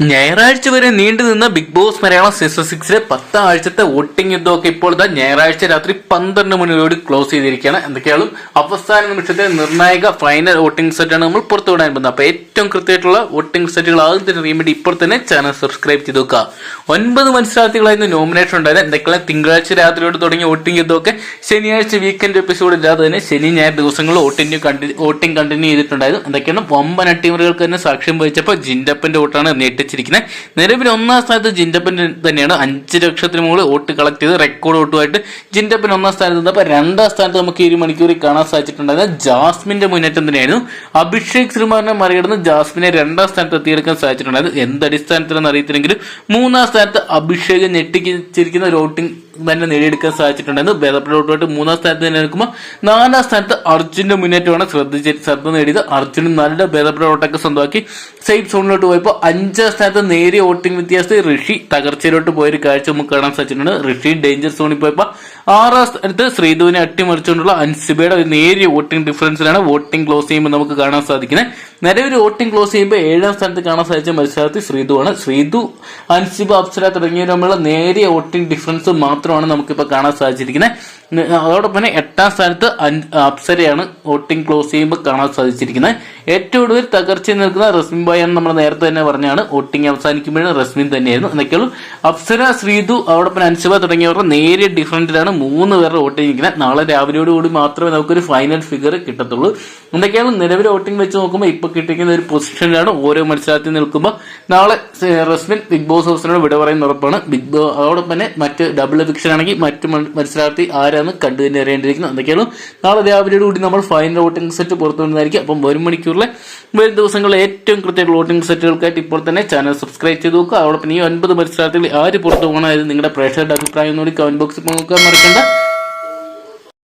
ഞായറാഴ്ച വരെ നീണ്ടു നിന്ന ബിഗ് ബോസ് മലയാളം സീസൺ സിക്സിലെ പത്താഴ്ചത്തെ വോട്ടിംഗ് യുദ്ധമൊക്കെ ഇപ്പോൾ ഇതാ ഞായറാഴ്ച രാത്രി പന്ത്രണ്ട് മണിയോട് ക്ലോസ് ചെയ്തിരിക്കുകയാണ്. എന്തൊക്കെയാണ് അവസാന നിമിഷത്തെ നിർണായക ഫൈനൽ വോട്ടിംഗ് സെറ്റാണ് നമ്മൾ പുറത്തുവിടാൻ പോകുന്നത്. അപ്പൊ ഏറ്റവും കൃത്യമായിട്ടുള്ള വോട്ടിംഗ് സെറ്റുകൾ ആദ്യം തന്നെ അറിയാൻ വേണ്ടി ഇപ്പോൾ തന്നെ ചാനൽ സബ്സ്ക്രൈബ് ചെയ്ത് വെക്കുക. ഒൻപത് മത്സരാർത്ഥികളായിരുന്നു നോമിനേഷൻ ഉണ്ടായത് എന്തൊക്കെയാണ്? തിങ്കളാഴ്ച രാത്രിയോട് തുടങ്ങിയ വോട്ടിംഗ് യുദ്ധമൊക്കെ ശനിയാഴ്ച വീക്കെൻഡ് എപ്പിസോഡ് ഇല്ലാതെ തന്നെ ശനി ഞായർ ദിവസങ്ങളിൽ വോട്ടിംഗ് കണ്ടി വോട്ടിംഗ് കണ്ടിന്യൂ ചെയ്തിട്ടുണ്ടായിരുന്നു. എന്തൊക്കെയാണ്? വമ്പന ടീമുകൾക്ക് തന്നെ സാക്ഷ്യം വഹിച്ചപ്പോൾ ജിൻഡപ്പന്റെ വോട്ടാണ് ഞെട്ടിച്ചിരിക്കുന്നത് നിലവിൽ ഒന്നാം സ്ഥാനത്ത് ജിൻഡപ്പൻ തന്നെയാണ്. അഞ്ച് ലക്ഷത്തിന് മുകളിൽ വോട്ട് കളക്ട് ചെയ്ത് റെക്കോർഡ് വോട്ടുമായിട്ട് ജിൻഡപ്പൻ ഒന്നാം സ്ഥാനത്ത് നിന്ന് അപ്പോൾ രണ്ടാം സ്ഥാനത്ത് നമുക്ക് ഈ ഒരു മണിക്കൂറിൽ കാണാൻ സാധിച്ചിട്ടുണ്ടായിരുന്ന ജാസ്മിന്റെ മുന്നേറ്റം തന്നെയായിരുന്നു. അഭിഷേക് ശ്രീമാറിനെ മറികടന്ന് ജാസ്മിനെ രണ്ടാം സ്ഥാനത്ത് എത്തിയെടുക്കാൻ സാധിച്ചിട്ടുണ്ടായിരുന്നു. എന്ത് അടിസ്ഥാനത്തിലെന്ന് അറിയത്തില്ലെങ്കിലും മൂന്നാം സ്ഥാനത്ത് അഭിഷേക് ഞെട്ടിച്ചിരിക്കുന്ന ഒരു വോട്ടിംഗ് തന്നെ നേടിയെടുക്കാൻ സാധിച്ചിട്ടുണ്ടായിരുന്നു ഭേദപ്പെട്ട വോട്ടുമായിട്ട് മൂന്നാം സ്ഥാനത്ത് തന്നെ നിൽക്കുമ്പോൾ നാലാം സ്ഥാനത്ത് അർജുന്റെ മുന്നേറ്റമാണ് ശ്രദ്ധിച്ച് ശ്രദ്ധ നേടിയത്. അർജുനും നല്ല ഭേദപ്പെട്ട ഓട്ടൊക്കെ സ്വന്തമാക്കി. സേഫ് സോണിലോട്ട് പോയപ്പോൾ അഞ്ചാം സ്ഥാനത്ത് നേരിയ വോട്ടിംഗ് വ്യത്യാസത്തിൽ ഋഷി തകർച്ചയിലോട്ട് പോയൊരു കാഴ്ച നമുക്ക് കാണാൻ സാധിച്ചിട്ടുണ്ട്. ഋഷി ഡേഞ്ചർ സോണിൽ പോയപ്പോൾ ആറാം സ്ഥാനത്ത് ശ്രീധുവിനെ അട്ടിമറിച്ചുകൊണ്ടുള്ള അൻസിബയുടെ നേരിയ വോട്ടിംഗ് ഡിഫറൻസിലാണ് വോട്ടിംഗ് ക്ലോസ് ചെയ്യുമ്പോൾ നമുക്ക് കാണാൻ സാധിക്കുന്നത്. നിലവിൽ വോട്ടിംഗ് ക്ലോസ് ചെയ്യുമ്പോൾ ഏഴാം സ്ഥാനത്ത് കാണാൻ സാധിച്ച മത്സരാർത്ഥി ശ്രീധുവാണ്. ശ്രീധു അൻസിബ അപ്സര തുടങ്ങിയവരുമുള്ള നേരിയ വോട്ടിംഗ് ഡിഫറൻസ് മാത്രമാണ് നമുക്കിപ്പോൾ കാണാൻ സാധിച്ചിരിക്കുന്നത് അതോടൊപ്പം തന്നെ എട്ടാം സ്ഥാനത്ത് അപ്സരയാണ് വോട്ടിംഗ് ക്ലോസ് ചെയ്യുമ്പോൾ കാണാൻ സാധിച്ചിരിക്കുന്നത് ഏറ്റവും കൂടുതൽ തകർച്ചയിൽ നിൽക്കുന്ന റസ്മിൻ ബോയ് ആണ് നമ്മൾ നേരത്തെ തന്നെ പറഞ്ഞാണ്. വോട്ടിംഗ് അവസാനിക്കുമ്പോഴും റസ്മിൻ തന്നെയായിരുന്നു. എന്നൊക്കെയുള്ളൂ. അപ്സര ശ്രീതു അതോടൊപ്പം അൻസിബ തുടങ്ങിയവരുടെ നേരിയ ഡിഫറന്റിലാണ് മൂന്ന് പേരുടെ വോട്ടിംഗ് നിൽക്കുന്നത് നാളെ രാവിലെയോടുകൂടി മാത്രമേ നമുക്കൊരു ഫൈനൽ ഫിഗർ കിട്ടത്തുള്ളൂ. എന്തൊക്കെയാണ് നിലവിലെ വോട്ടിംഗ് വെച്ച് നോക്കുമ്പോൾ ഇപ്പോൾ കിട്ടിക്കുന്ന ഒരു പൊസിഷനിലാണ് ഓരോ മത്സരത്തിൽ നിൽക്കുമ്പോൾ നാളെ റസ്മിൻ ബിഗ് ബോസ് ഹൗസിനോട് വിട പറയുന്ന ഉറപ്പാണ്. ബിഗ് ബോ അതോടൊപ്പം തന്നെ മറ്റ് ഡബിൾ എവിക്ഷൻ മറ്റു മത്സരാർത്ഥി ആരാന്ന് കണ്ടു തന്നെ അറിയേണ്ടിയിരിക്കുന്നു. എന്തൊക്കെയാണ് നാളെ രാവിലെയോട് കൂടി നമ്മൾ ഫൈനൽ വോട്ടിംഗ് സെറ്റ് പുറത്തു വരുന്നതായിരിക്കും അപ്പം ഒരു മണിക്കൂറിലെ വരും ദിവസങ്ങളിലെ ഏറ്റവും കൃത്യമായിട്ടുള്ള വോട്ടിംഗ് സെറ്റുകൾക്കായിട്ട് ഇപ്പോൾ തന്നെ ചാനൽ സബ്സ്ക്രൈബ് ചെയ്ത് നോക്കുക. അതോടൊപ്പം ഈ ഒൻപത് മത്സരാർത്ഥികൾ ആര് പുറത്തു പോകണമായിരുന്നു നിങ്ങളുടെ പ്രേക്ഷകരുടെ അഭിപ്രായം കൂടി കമന്റ് ബോക്സിൽ നോക്കാൻ മറക്കണ്ട.